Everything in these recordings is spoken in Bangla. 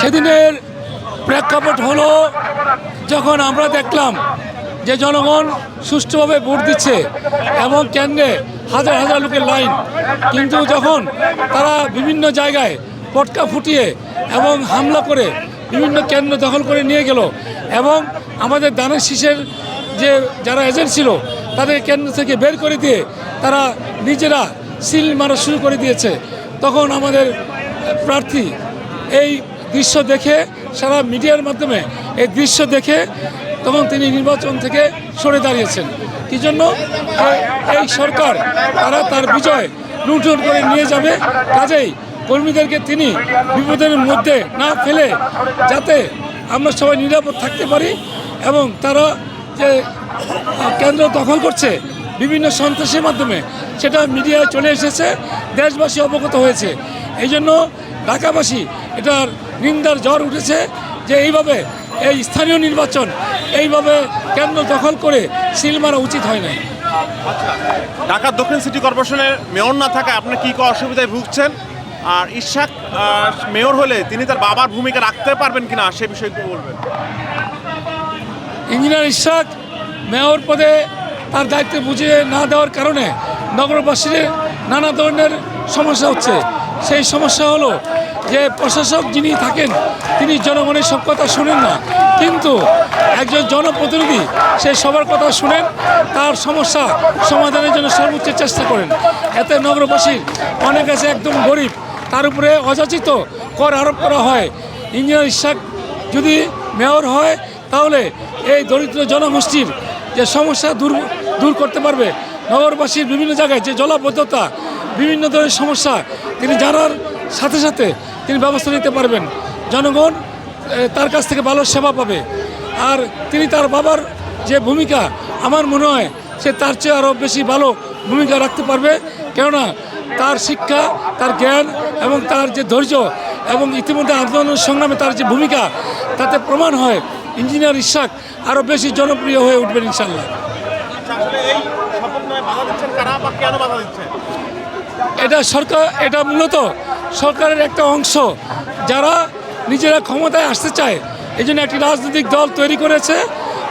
সেদিনের প্রেক্ষাপট হলো, যখন আমরা দেখলাম যে জনগণ সুষ্ঠুভাবে ভোট দিচ্ছে এবং কেন্দ্রে হাজার হাজার লোকের লাইন, কিন্তু যখন তারা বিভিন্ন জায়গায় পটকা ফুটিয়ে এবং হামলা করে বিভিন্ন কেন্দ্র দখল করে নিয়ে গেল এবং আমাদের দানের শীষের যে যারা এজেন্ট ছিল, তাদের কেন্দ্র থেকে বের করে দিয়ে তারা নিজেরা সিল মারা শুরু করে দিয়েছে। তখন আমাদের প্রার্থী এই দৃশ্য দেখে সারা মিডিয়ার মাধ্যমে এই দৃশ্য দেখে তখন তিনি নির্বাচন থেকে সরে দাঁড়িয়েছেন। কি জন্য? এই সরকার, তারা তার বিজয় লুণ্ঠন করে নিয়ে যাবে। কাজেই কর্মীদেরকে তিনি বিপদের মধ্যে না ফেলে যাতে আমরা সবাই নিরাপদ থাকতে পারি এবং তারা যে কেন্দ্র দখল করছে বিভিন্ন সন্ত্রাসের মাধ্যমে, সেটা মিডিয়ায় চলে এসেছে। দেশবাসী অবগত হয়েছে। এই জন্য ঢাকাবাসী এটার নিন্দার জ্বর উঠেছে যে এইভাবে এই স্থানীয় নির্বাচন এইভাবে কেন্দ্র দখল করে সিল মারা উচিত হয় নাই। ঢাকা দক্ষিণ সিটি কর্পোরেশনের মেয়র না থাকায় আপনি কি কি অসুবিধায় ভুগছেন? আর ইশাক মেয়র হলে তিনি তার বাবার ভূমিকা রাখতে পারবেন কিনা সে বিষয়ে একটু বলবেন। ইঞ্জিনিয়ার ইশাক মেয়র পদে তার দায়িত্ব বুঝিয়ে না দেওয়ার কারণে নগরবাসীর নানা ধরনের সমস্যা হচ্ছে। সেই সমস্যা হলো যে প্রশাসক যিনি থাকেন, তিনি জনগণের সব কথা শুনেন না। কিন্তু একজন জনপ্রতিনিধি, সে সবার কথা শুনেন, তার সমস্যা সমাধানের জন্য সর্বোচ্চ চেষ্টা করেন। এতে নগরবাসীর অনেক আছে একদম গরিব, তার উপরে অযাচিত কর আরোপ করা হয়। ইঞ্জিনিয়ার ইশাক যদি মেয়র হয়, তাহলে এই দরিদ্র জনগোষ্ঠীর যে সমস্যা দূর দূর করতে পারবে। নগরবাসীর বিভিন্ন জায়গায় যে জলাবদ্ধতা, বিভিন্ন ধরনের সমস্যা, তিনি জানার সাথে সাথে তিনি ব্যবস্থা নিতে পারবেন। জনগণ তার কাছ থেকে ভালো সেবা পাবে। আর তিনি তার বাবার যে ভূমিকা, আমার মনে হয় সে তার চেয়ে আরও বেশি ভালো ভূমিকা রাখতে পারবে। কেননা তার শিক্ষা, তার জ্ঞান এবং তার যে ধৈর্য এবং ইতিমধ্যে আন্দোলন সংগ্রামে তার যে ভূমিকা, তাতে প্রমাণ হয়। ইঞ্জিনিয়ার ইশাক আরও বেশি জনপ্রিয় হয়ে উঠবেন ইনশাল্লাহ দিচ্ছেন? এটা সরকার, এটা মূলত সরকারের একটা অংশ। যারা নিজেরা ক্ষমতায় আসতে চায় এই জন্য একটি রাজনৈতিক দল তৈরি করেছে।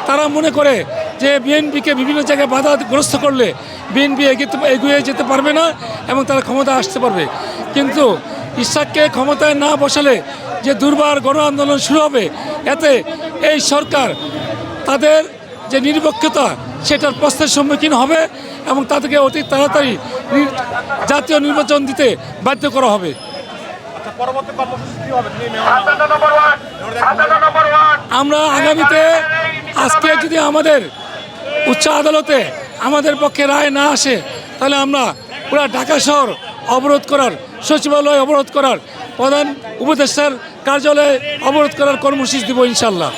তারা মনে করে যে বিএনপিকে বিভিন্ন জায়গায় বাধাগ্রস্ত করলে বিএনপি এগিয়ে এগিয়ে যেতে পারবে না এবং তারা ক্ষমতায় আসতে পারবে। কিন্তু ইশাককে ক্ষমতায় না বসালে যে দুর্বার গণ আন্দোলন শুরু হবে, এতে এই সরকার তাদের যে নিরপেক্ষতা সেটার প্রশ্নের সম্মুখীন হবে এবং তাদেরকে অতি তাড়াতাড়ি জাতীয় নির্বাচন দিতে বাধ্য করা হবে। আচ্ছা। আমরা আগামীতে আজকে যদি আমাদের উচ্চ আদালতে আমাদের পক্ষে রায় না আসে তাহলে আমরা পুরা ঢাকা শহর অবরোধ করার সচিবালয় অবরোধ করার প্রধান উপদেষ্টার কার্যালয়ে অবরোধ করার কর্মসূচি দেবো ইনশাল্লাহ